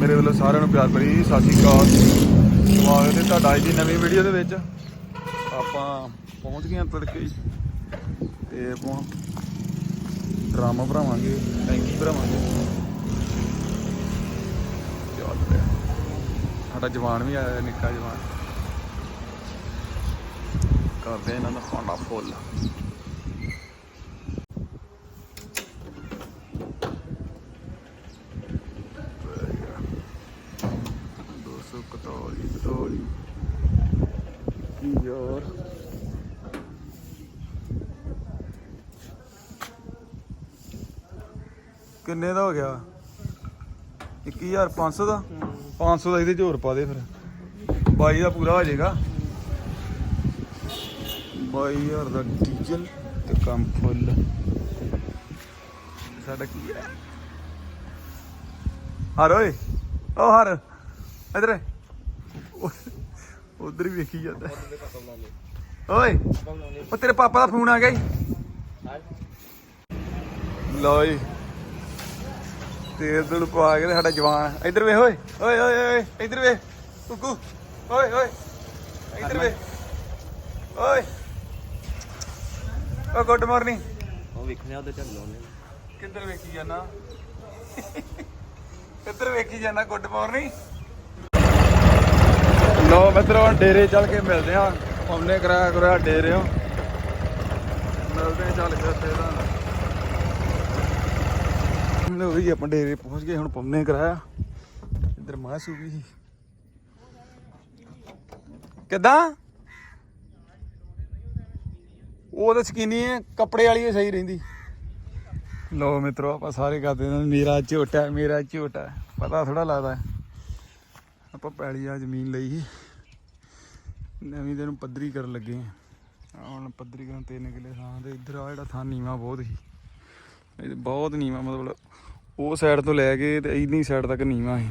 ਮੇਰੇ ਵੱਲੋਂ ਸਾਰਿਆਂ ਨੂੰ ਪਿਆਰ ਭਰੀ ਸਤਿ ਸ਼੍ਰੀ ਅਕਾਲ। ਸਵਾਗਤ ਹੈ ਤੁਹਾਡਾ ਅੱਜ ਦੀ ਨਵੀਂ ਵੀਡੀਓ ਦੇ ਵਿੱਚ। ਆਪਾਂ ਪਹੁੰਚ ਗਏ ਹਾਂ ਤੜਕੇ ਤੇ ਆਪਾਂ ਡਰਾਮਾ ਭਰਾਵਾਂਗੇ ਟੈਂਕੀ ਭਰਾਵਾਂਗੇ ਚੱਲ ਰਿਹਾ ਸਾਡਾ ਜਵਾਨ ਵੀ ਆਇਆ, ਨਿੱਕਾ ਜਵਾਨ। ਕਰਦੇ ਇਹਨਾਂ ਦਾ ਭਾਂਡਾ ਫੁੱਲ ਦੋ ਸੌ ਕਟੋਰੀ ਕਟੋਰੀ ਯਾਰ ਕਿੰਨੇ ਦਾ ਹੋ ਗਿਆ? 21500 ਦਾ? 500 ਦਾ ਇਹਦੇ ਚ ਹੋਰ ਪਾ ਦੇ ਫਿਰ। ਬਾਈ ਦਾ ਪੂਰਾ ਹੋ ਜਾਏਗਾ। 22000 ਦਾ ਡੀਜ਼ਲ ਤੇ ਕੰਮ ਫੁੱਲ। ਸਾਡਾ ਕੀ ਹੈ? ਹਰ ਓਏ, ਓ ਹਰ, ਇਧਰ। ਉਧਰ ਹੀ ਵੇਖੀ ਜਾਂਦਾ। ਓਏ ਉਹ ਤੇਰੇ ਪਾਪਾ ਦਾ ਫੋਨ ਆ ਗਿਆ ਈ ਲਓ ਜੀ। ਤੇਲ ਦੁਲ ਪਾ ਕੇ ਤੇ ਸਾਡਾ ਜਵਾਨ। ਇਧਰ ਵੇ ਓਏ ਓਏ ਓਏ ਓਏ ਇਧਰ ਵੇ ਕੁੱਕੂ। ਓਏ ਓਏ ਇਧਰ ਵੇ। ਓਏ। ਓ ਗੁੱਡ ਮਾਰਨਿੰਗ। ਉਹ ਵੇਖਣੇ ਉਹਦੇ ਚੱਲ ਲਾਉਣੇ ਕਿੱਧਰ ਵੇਖੀ ਜਾਣਾ ਕਿੱਧਰ ਵੇਖੀ ਜਾਣਾ ਗੁੱਡ ਮਾਰਨਿੰਗ? ਲੋ ਮਿੱਤਰੋ ਡੇਰੇ ਚੱਲ ਕੇ ਮਿਲਦੇ ਆ ਉਹਨੇ ਕਰਾਇਆ ਕਰਾਇਆ ਡੇਰਿਓ। ਮਿਲਦੇ ਚੱਲ ਕੇ ਉੱਥੇ ਤਾਂ ਲੋ ਵੀ ਆਪਾਂ ਡੇਰੇ ਪਹੁੰਚ ਗਏ, ਹੁਣ ਪੰਨੇ ਕਰਾਇਆ। ਇੱਧਰ ਮਾਸੂ ਵੀ ਸੀ। ਕਿੱਦਾਂ? ਉਹ ਤਾਂ ਸਕੀਨੀ ਹੈ ਕੱਪੜੇ ਵਾਲੀ ਹੀ ਸਹੀ ਰਹਿੰਦੀ। ਲੋ ਮਿੱਤਰੋ, ਆਪਾਂ ਸਾਰੇ ਕਰਦੇ ਨੇ ਮੇਰਾ ਝੋਟਾ ਮੇਰਾ ਝੋਟਾ, ਪਤਾ ਥੋੜਾ ਲੱਗਦਾ। ਆਪਾਂ ਪੈਲੀ ਆ ਜ਼ਮੀਨ ਲਈ ਸੀ। ਨਵੀਂ ਤੈਨੂੰ ਪੱਧਰੀ ਕਰਨ ਲੱਗੇ ਆ ਹੁਣ ਪੱਧਰੀ ਕਰਨ ਤਿੰਨ ਕਿਲੇ ਥਾਂ ਤੇ, ਇੱਧਰ ਆ ਜਿਹੜਾ ਥਾਂ ਨੀਵਾ ਬਹੁਤ ਸੀ। ਬਹੁਤ ਨੀਵਾ, ਮਤਲਬ ਉਹ ਸਾਈਡ ਤੋਂ ਲੈ ਕੇ ਤੇ ਇੰਨੀ ਸਾਈਡ ਤੱਕ ਨੀਵਾ ਸੀ।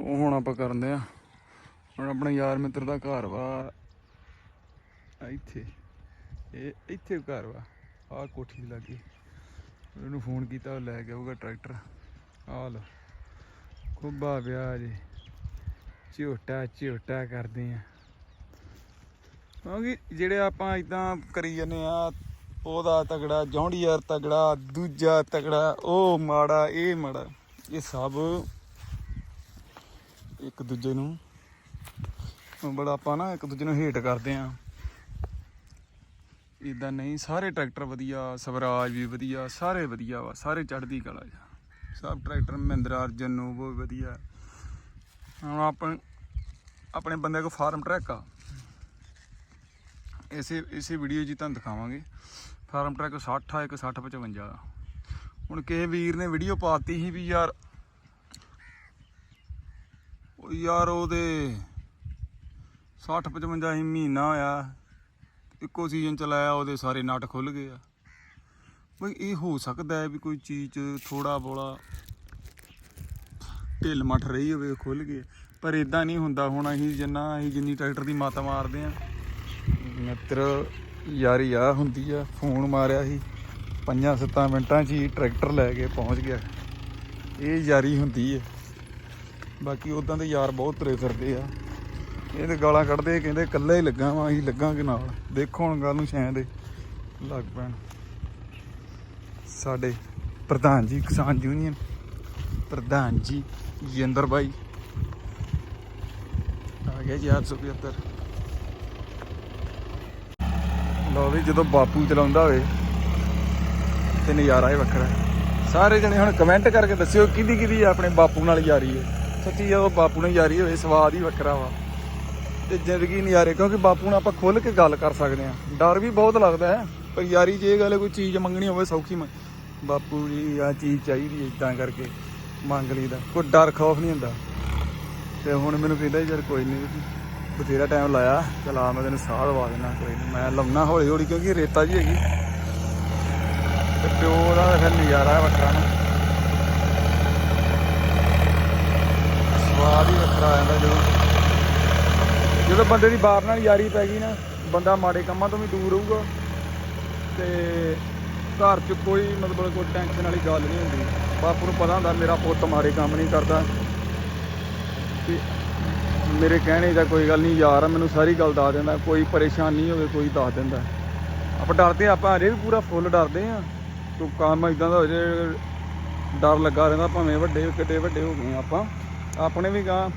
ਉਹ ਹੁਣ ਆਪਾਂ ਕਰਦੇ ਆ ਹੁਣ ਆਪਣਾ ਯਾਰ ਮਿੱਤਰ ਦਾ ਘਰ ਵਾ। ਇੱਥੇ। ਇਹ ਇੱਥੇ ਘਰ ਵਾ। ਆ ਕੋਠੀ ਦੇ ਲਾਗੇ। ਉਹਨੂੰ ਫੋਨ ਕੀਤਾ, ਉਹ ਲੈ ਕੇ ਆਊਗਾ ਟਰੈਕਟਰ ਆ ਲੋ ਖੁੱਬਾ ਪਿਆ ਜੀ ਝੋਟਾ ਝੋਟਾ ਕਰਦੇ ਆ ਕਿਉਂਕਿ ਜਿਹੜੇ ਆਪਾਂ ਇਦਾਂ ਕਰੀ ਜਾਂਦੇ ਆ ਉਹਦਾ ਤਗੜਾ ਜੌਂਡੀਆਰ ਤਗੜਾ, ਦੂਜਾ ਤਗੜਾ, ਉਹ ਮਾੜਾ, ਇਹ ਮਾੜਾ। ਇਹ ਸਭ ਇੱਕ ਦੂਜੇ ਨੂੰ ਬੜਾ ਆਪਾਂ ਨਾ ਇੱਕ ਦੂਜੇ ਨੂੰ ਹੇਟ ਕਰਦੇ ਆ। ਇਦਾਂ ਨਹੀਂ, ਸਾਰੇ ਟਰੈਕਟਰ ਵਧੀਆ, ਸਵਰਾਜ ਵੀ ਵਧੀਆ, ਸਾਰੇ ਵਧੀਆ ਵਾ, ਸਾਰੇ ਚੜ੍ਹਦੀ ਕਲਾ ਚ। ਸਭ ਟਰੈਕਟਰ ਮਹਿੰਦਰਾ, ਅਰਜਨ ਨੂੰ ਉਹ ਵਧੀਆ। ਹੁਣ ਆਪਣੇ ਆਪਣੇ ਬੰਦੇ ਕੋ ਫਾਰਮ ਟਰੈਕ ਆ। ਇਸੇ ਇਸੇ ਵੀਡੀਓ 'ਚ ਤੁਹਾਨੂੰ ਦਿਖਾਵਾਂਗੇ। ਫਾਰਮ ਟਰੈਕ 60 ਆ, ਇੱਕ 60 55 ਦਾ ਹੁਣ ਕਿਸੇ ਵੀਰ ਨੇ ਵੀਡੀਓ ਪਾਤੀ ਸੀ ਵੀ ਯਾਰ, ਉਹ ਯਾਰ ਉਹਦੇ 60 55 ਹੀ ਮਹੀਨਾ ਹੋਇਆ ਇੱਕੋ ਸੀਜ਼ਨ ਚਲਾਇਆ ਉਹਦੇ ਸਾਰੇ ਨਟ ਖੁੱਲ ਗਏ ਆ। ਬਈ ਇਹ ਹੋ ਸਕਦਾ ਹੈ ਵੀ ਕੋਈ ਚੀਜ਼ ਥੋੜਾ ਬੋਲਾ ਢਿੱਲ ਮੱਠ ਰਹੀ ਹੋਵੇ ਖੁੱਲ ਗਏ ਪਰ ਇਦਾਂ ਨਹੀਂ ਹੁੰਦਾ, ਹੁਣ ਅਸੀਂ ਜਿੰਨਾ ਅਸੀਂ ਜਿੰਨੀ ਟਰੈਕਟਰ ਦੀ ਮਾਤਾ ਮਾਰਦੇ ਆ ਮਿੱਤਰ ਯਾਰੀ ਆ ਹੁੰਦੀ ਆ, ਫੋਨ ਮਾਰਿਆ ਸੀ। ਪੰਜਾਂ ਸੱਤਾਂ ਮਿੰਟਾਂ 'ਚ ਹੀ ਟਰੈਕਟਰ ਲੈ ਕੇ ਪਹੁੰਚ ਗਿਆ। ਇਹ ਯਾਰੀ ਹੁੰਦੀ ਹੈ ਬਾਕੀ ਉਦਾਂ ਦੇ ਯਾਰ ਬਹੁਤ ਤੁਰੇ ਫਿਰਦੇ ਆ। ਇਹ ਤੇ ਗਾਲਾਂ ਕੱਢਦੇ ਕਹਿੰਦੇ ਇਕੱਲਾ ਹੀ ਲੱਗਾ ਵਾਂ, ਅਸੀਂ ਲੱਗਾਂਗੇ ਨਾਲ। ਦੇਖੋ ਹੁਣ ਗੱਲ ਨੂੰ ਸ਼ਾਇਦ ਦੇ। ਲੱਗ ਪੈਣ। ਸਾਡੇ ਪ੍ਰਧਾਨ ਜੀ, ਕਿਸਾਨ ਯੂਨੀਅਨ ਪ੍ਰਧਾਨ ਜੀ ਜਿੰਦਰ ਬਾਈ। ਆ ਗਿਆ ਜੀ 875 ਲਓ ਵੀ ਜਦੋਂ ਬਾਪੂ ਚਲਾਉਂਦਾ ਹੋਵੇ, ਤੇ ਨਜ਼ਾਰਾ ਹੀ ਵੱਖਰਾ ਸਾਰੇ ਜਣੇ ਹੁਣ ਕਮੈਂਟ ਕਰਕੇ ਦੱਸਿਓ, ਕਿਹਦੀ ਕਿਹਦੀ ਆਪਣੇ ਬਾਪੂ ਨਾਲ ਯਾਰੀ ਹੈ। ਸੱਚੀ ਜਦੋਂ ਬਾਪੂ ਨਾਲ ਯਾਰੀ ਹੋਵੇ, ਸਵਾਦ ਹੀ ਵੱਖਰਾ ਵਾ। ਤੇ ਜ਼ਿੰਦਗੀ ਨਜ਼ਾਰੇ, ਕਿਉਂਕਿ ਬਾਪੂ ਨਾਲ ਆਪਾਂ ਖੁੱਲ ਕੇ ਗੱਲ ਕਰ ਸਕਦੇ ਆ ਡਰ ਵੀ ਬਹੁਤ ਲੱਗਦਾ ਹੈ, ਪਰ ਯਾਰੀ ਜੇ ਇਹ ਗੱਲ ਹੈ ਕੋਈ ਚੀਜ਼ ਮੰਗਣੀ ਹੋਵੇ, ਸੌਖੀ ਮੰਗ ਬਾਪੂ ਜੀ ਆ ਚੀਜ਼ ਚਾਹੀਦੀ ਹੈ ਇਦਾਂ ਕਰਕੇ, ਮੰਗ ਲਈਦਾ। ਕੋਈ ਡਰ, ਖੌਫ ਨਹੀਂ ਹੁੰਦਾ। ਤੇ ਹੁਣ ਮੈਨੂੰ ਕਹਿੰਦਾ, ਯਾਰ ਕੋਈ ਨਹੀਂ ਬਥੇਰਾ ਟਾਈਮ ਲਾਇਆ। ਚਲ ਆ, ਮੈਂ ਤੈਨੂੰ ਸਾਹ ਦਵਾ ਦੇਣਾ ਕੋਈ ਨਹੀਂ ਮੈਂ ਲਾਉਣਾ ਹੌਲੀ ਹੌਲੀ ਕਿਉਂਕਿ ਰੇਤਾ ਜੀ ਹੈਗੀ। ਤੇ ਪਿਓ ਦਾ ਤਾਂ ਫਿਰ ਨਜ਼ਾਰਾ ਹੈ ਵੱਖਰਾ ਨਾ। ਸਵਾਦ ਹੀ ਵੱਖਰਾ ਆ ਜਾਂਦਾ ਜਦੋਂ। ਜਦੋਂ ਬੰਦੇ ਦੀ ਬਾਪ ਨਾਲ ਯਾਰੀ ਪੈ ਗਈ ਨਾ, ਬੰਦਾ ਮਾੜੇ ਕੰਮਾਂ ਤੋਂ ਵੀ ਦੂਰ ਰਹੂਗਾ। ਤੇ ਘਰ 'ਚ ਕੋਈ ਮਤਲਬ ਕੋਈ ਟੈਨਸ਼ਨ ਵਾਲੀ ਗੱਲ ਨਹੀਂ ਹੁੰਦੀ। ਬਾਪੂ ਨੂੰ ਪਤਾ ਹੁੰਦਾ, ਮੇਰਾ ਪੁੱਤ ਮਾੜੇ ਕੰਮ ਨਹੀਂ ਕਰਦਾ। ਤੇ ਮੇਰੇ ਕਹਿਣੇ ਦਾ ਕੋਈ ਗੱਲ ਨਹੀਂ, ਯਾਰ ਆ, ਮੈਨੂੰ ਸਾਰੀ ਗੱਲ ਦੱਸ ਦਿੰਦਾ, ਕੋਈ ਪਰੇਸ਼ਾਨੀ ਹੋਵੇ ਕੋਈ ਦੱਸ ਦਿੰਦਾ। ਆਪਾਂ ਡਰਦੇ ਆਪਾਂ ਹਰੇ ਵੀ ਪੂਰਾ ਫੁੱਲ ਡਰਦੇ ਆ। ਤੂੰ ਕੰਮ ਇਦਾਂ ਦਾ ਹੋ ਜੇ, ਡਰ ਲੱਗਾ ਰਹਿੰਦਾ, ਭਾਵੇਂ ਵੱਡੇ, ਕਿਤੇ ਵੱਡੇ ਹੋ ਗਏ ਆ ਆਪਾਂ। ਆਪਣੇ ਵੀ ਗਾਂ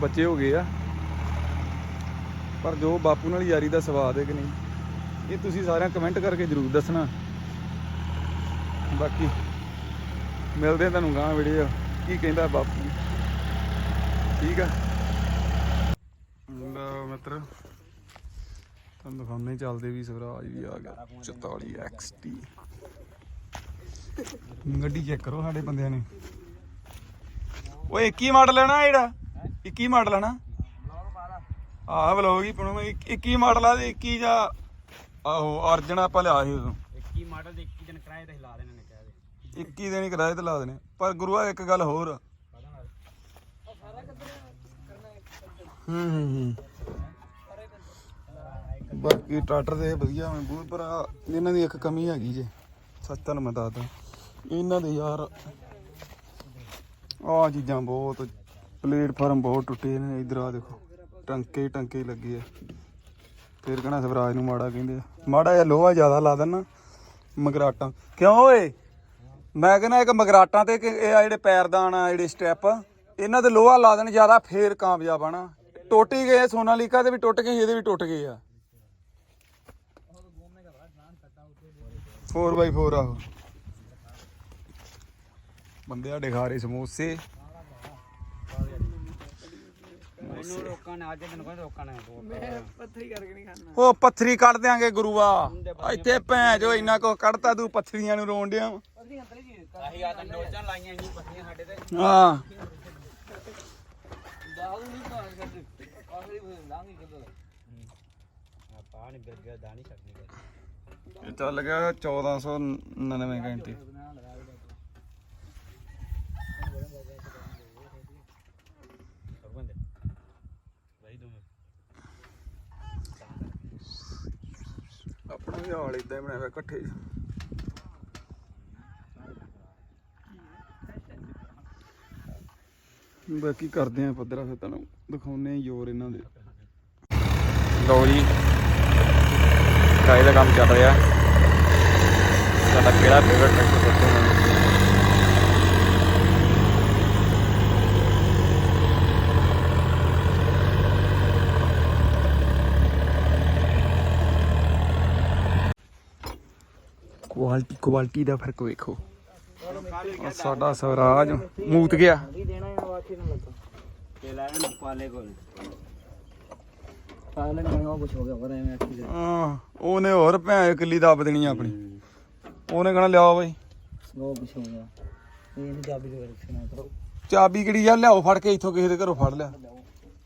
ਬੱਚੇ ਹੋ ਗਏ ਆ। ਪਰ ਜੋ ਬਾਪੂ ਨਾਲ ਯਾਰੀ ਦਾ ਸਵਾਦ ਹੈ ਕਿ ਨਹੀਂ, ਇਹ ਤੁਸੀਂ ਸਾਰਿਆਂ ਕਮੈਂਟ ਕਰਕੇ ਜਰੂਰ ਦੱਸਣਾ। ਬਾਕੀ ਮਿਲਦੇ ਆ ਤੁਹਾਨੂੰ ਗਾਂ ਵੀਡੀਓ ਕੀ ਕਹਿੰਦਾ ਬਾਪੂ? ਠੀਕ ਆ? ਮਿੱਤਰ ਤੁਹਾਨੂੰ ਦਿਖਾਉਣੇ ਚੱਲਦੇ ਵੀ ਸਵਰਾਜ ਵੀ ਆ ਗਿਆ। 44 XT ਗੱਡੀ ਚੈੱਕ ਕਰੋ ਸਾਡੇ ਬੰਦਿਆਂ ਨੇ। ਓਏ 21 ਮਾਡਲ ਲੈਣਾ ਜਿਹੜਾ? 21 ਮਾਡਲ ਹੈ ਨਾ? ਆਹ ਵਲੋਗ ਹੀ ਪਣੋ 21 ਮਾਡਲ ਆ ਤੇ 21 ਜਾਂ ਆਹੋ ਅਰਜਨ ਆਪਾਂ ਲਿਆ ਸੀ ਉਦੋਂ। 21 ਮਾਡਲ ਦੇ 21 ਦਿਨ ਕਿਰਾਏ ਤੇ ਹਿਲਾ ਦੇਣੇ ਨੇ ਕਹਿ ਦੇ 21 ਦਿਨ ਹੀ ਕਿਰਾਏ ਤੇ ਲਾ ਦੇਣੇ। ਪਰ ਗੁਰੂਆ ਇੱਕ ਗੱਲ ਹੋਰ। ਹੂੰ ਹੂੰ ਹੂੰ। ਬਾਕੀ ਟਰੈਕਟਰ ਦੇ ਵਧੀਆ ਮਜ਼ਬੂਤ ਪਰ ਆਹ ਇਹਨਾਂ ਦੀ ਇੱਕ ਕਮੀ ਹੈਗੀ ਜੇ। ਸੱਚ ਤੁਹਾਨੂੰ ਮੈਂ ਦੱਸਦਾ, ਇਹਨਾਂ ਦੇ ਯਾਰ ਆ ਚੀਜ਼ਾਂ ਬਹੁਤ, ਪਲੇਟਫਾਰਮ ਬਹੁਤ ਟੁੱਟੇ ਨੇ, ਇਧਰ ਆ ਦੇਖੋ, ਟੰਕੇ ਹੀ ਟੰਕੇ ਲੱਗੇ ਆ। ਫਿਰ ਕਹਣਾ ਸਵਰਾਜ ਨੂੰ ਮਾੜਾ ਕਹਿੰਦੇ ਆ। ਮਾੜਾ ਜਿਹਾ ਲੋਹਾ ਜ਼ਿਆਦਾ ਲਾ ਦੇਣਾ, ਮਗਰਾਟਾਂ। ਕਿਉਂ ਓਏ? ਮੈਂ ਕਹਿੰਦਾ ਇੱਕ ਮਗਰਾਟਾਂ ਤੇ ਇਹ ਆ ਜਿਹੜੇ ਪੈਰਦਾਨ ਆ, ਜਿਹੜੇ ਸਟੈਪ ਇਹਨਾਂ ਤੇ ਲੋਹਾ ਲਾ ਦੇਣ, ਜ਼ਿਆਦਾ ਫੇਰ ਕਾਮਯਾਬ ਆਣਾ ਟੁੱਟ ਹੀ ਗਏ ਸੋਨਾਲੀਕਾ ਦੇ ਵੀ ਟੁੱਟ ਗਏ, ਇਹਦੇ ਵੀ ਟੁੱਟ ਗਏ ਆ। 4x4 ਆਹੋ। ਬੰਦੇ ਆ ਖਾ ਰਹੇ ਸਮੋਸੇ। ਮੈਨੂੰ ਅੱਜ ਕੋਈ ਉਹ ਪੱਥਰੀ ਕੱਢ ਦਿਆਂਗੇ ਗੁਰੂਆ। ਇੱਥੇ ਭੈਣ ਜੋ ਇੰਨਾ ਕੋ ਕੱਢਤਾ ਤੂੰ ਪੱਥਰੀਆਂ ਨੂੰ ਰੋਣ ਡਿਆ ਵਾਂ। ਆਹੀ ਆ ਤਾਂ ਨੋਚਾਂ ਲਾਈਆਂ ਇੰਨੀ ਪੱਤੀਆਂ ਸਾਡੇ ਤੇ। ਹਾਂ। ਆਪਾਂ ਨਹੀਂ ਬਿਰ ਗਿਆ ਦਾ ਨਹੀਂ ਸਕਦੀ ਇਹ ਚੱਲ ਗਿਆ 1499 ਘੰਟੇ ਬੰਦੇ ਭਾਈ ਆਪਣਾ ਵੀ ਹਾਲ ਇਦਾਂ ਹੀ ਬਣਾਇਆ ਇਕੱਠੇ। ਬਾਕੀ ਕਰਦੇ ਆ ਪੱਧਰਾ ਫਿਰ ਤੁਹਾਨੂੰ ਦਿਖਾਉਨੇ ਆ ਜ਼ੋਰ ਇਹਨਾਂ ਦੇ। ਲਓ ਜੀ। ਕਾਇ ਦਾ ਕੰਮ ਚੱਲ ਰਿਹਾ। ਸਾਡਾ ਕਿਹੜਾ ਫੇਵਰਟ ਟਰੈਕਟਰ ਦੱਸੋ ਮੈਨੂੰ। ਕੁਆਲਿਟੀ ਕੁਆਲਿਟੀ ਦਾ ਫ਼ਰਕ ਵੇਖੋ। ਸਾਡਾ ਸਵਰਾਜ ਮੂਤ ਗਿਆ। ਤੇ ਲੈ ਇਹਨੂੰ ਪਾਲੇ ਕੋਲ। ਪਾਲੇ ਨੇ ਉਹ ਕੁਛ ਹੋ ਗਿਆ ਪਤਾ ਐਵੇਂ ਆਖੀ ਹਾਂ ਉਹਨੇ ਹੋਰ ਭੈਣ ਕਿੱਲੀ ਦੱਬ ਦੇਣੀ ਆ ਆਪਣੀ। ਉਹਨੇ ਕਹਣਾ ਲਿਆਓ ਬਾਈ। ਉਹ ਕੁਛ ਹੋ ਗਿਆ। ਇਹ ਨਹੀਂ ਚਾਬੀ ਦੇ ਰੱਖਣਾ ਕਰੋ। ਚਾਬੀ ਕਿਹੜੀ ਯਾਰ ਲਿਆਓ ਫੜ ਕੇ ਇੱਥੋਂ ਕਿਸੇ ਦੇ ਘਰੋਂ ਫੜ ਲਿਆ।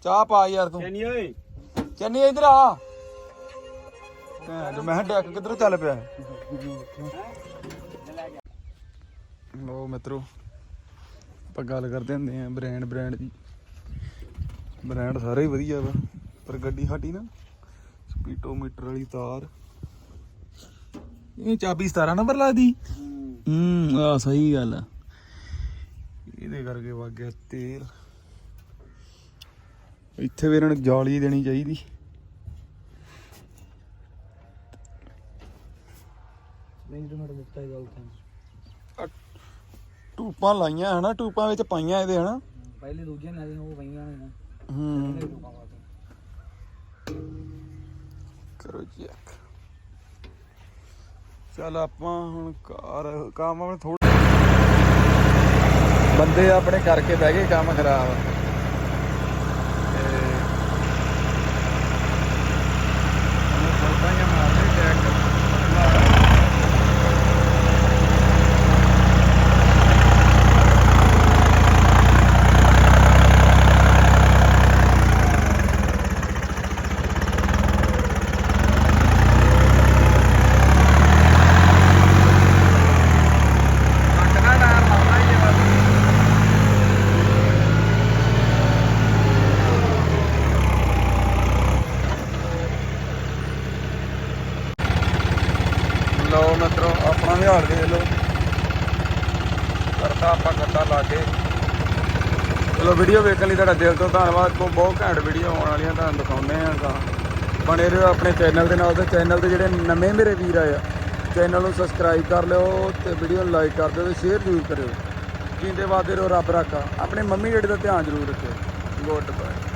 ਚਾਹ ਪਾ ਯਾਰ ਤੂੰ। ਚੈਨੀ ਓਏ। ਚੰਨੀ ਇੱਧਰ ਆ। ਭੈਣ ਚੋ, ਮੈਂ ਕਿਹਾ ਡੈਕ ਕਿੱਧਰੋਂ ਚੱਲ ਪਿਆ ਲੋ ਮਿੱਤਰੋ ਆਪਾਂ ਗੱਲ ਕਰਦੇ ਹੁੰਦੇ ਆ ਬ੍ਰਾਂਡ ਬ੍ਰਾਂਡ ਦੀ। ਬ੍ਰਾਂਡ ਸਾਰੇ ਹੀ ਵਧੀਆ ਵਾ। ਪਰ ਗੱਡੀ ਸਾਡੀ ਨਾ। ਸਪੀਡੋਮੀਟਰ ਵਾਲੀ ਤਾਰ। ਇਹ ਚਾਬੀ 17 ਨੰਬਰ ਲੱਗਦੀ। ਹੂੰ ਆ ਸਹੀ ਗੱਲ ਆ। ਇਹਦੇ ਕਰਕੇ ਵਗ ਗਿਆ ਤੇਲ। ਇੱਥੇ ਵੀ ਇਹਨਾਂ ਨੂੰ ਜਾਲੀ ਦੇਣੀ ਚਾਹੀਦੀ। ਟੂਪਾਂ ਲਾਈਆਂ ਹਨਾ ਟੂਪਾਂ ਵਿੱਚ ਪਾਈਆਂ ਇਹਦੇ ਹਨਾ। ਪਹਿਲੇ ਦੂਜੇ ਨਾਲ ਉਹ ਪਈਆਂ ਨੇ। ਹੂੰ। ਚੈੱਕ ਚੱਲ ਆਪਾਂ ਹੁਣ ਕਾਰ, ਕੰਮ ਆਪਣੇ ਥੋੜੇ ਬੰਦੇ ਆਪਣੇ ਕਰਕੇ ਬਹਿ ਗਏ, ਕੰਮ ਖਰਾਬ। ਵੀਡੀਓ ਵੇਖਣ ਲਈ ਤੁਹਾਡਾ ਦਿਲ ਤੋਂ ਧੰਨਵਾਦ। ਬਹੁਤ ਬਹੁਤ ਘੈਂਟ ਵੀਡੀਓ ਆਉਣ ਵਾਲੀਆਂ ਤੁਹਾਨੂੰ ਦਿਖਾਉਂਦੇ ਆ ਤਾਂ। ਬਣੇ ਰਹੋ ਆਪਣੇ ਚੈਨਲ ਦੇ ਨਾਲ ਤੇ ਚੈਨਲ ਦੇ ਜਿਹੜੇ ਨਵੇਂ ਮੇਰੇ ਵੀਰ ਆਏ ਆ, ਚੈਨਲ ਨੂੰ ਸਬਸਕ੍ਰਾਈਬ ਕਰ ਲਿਓ ਤੇ ਵੀਡੀਓ ਨੂੰ ਲਾਈਕ ਕਰ ਦਿਓ ਤੇ ਸ਼ੇਅਰ ਜ਼ਰੂਰ ਕਰਿਓ। ਜਿੰਦੇ ਵਾਦੇ ਰਹੋ ਰੱਬ ਰੱਖਾ। ਆਪਣੇ ਮੰਮੀ ਡੈਡੀ ਦਾ ਧਿਆਨ ਜ਼ਰੂਰ ਰੱਖਿਓ। Good bye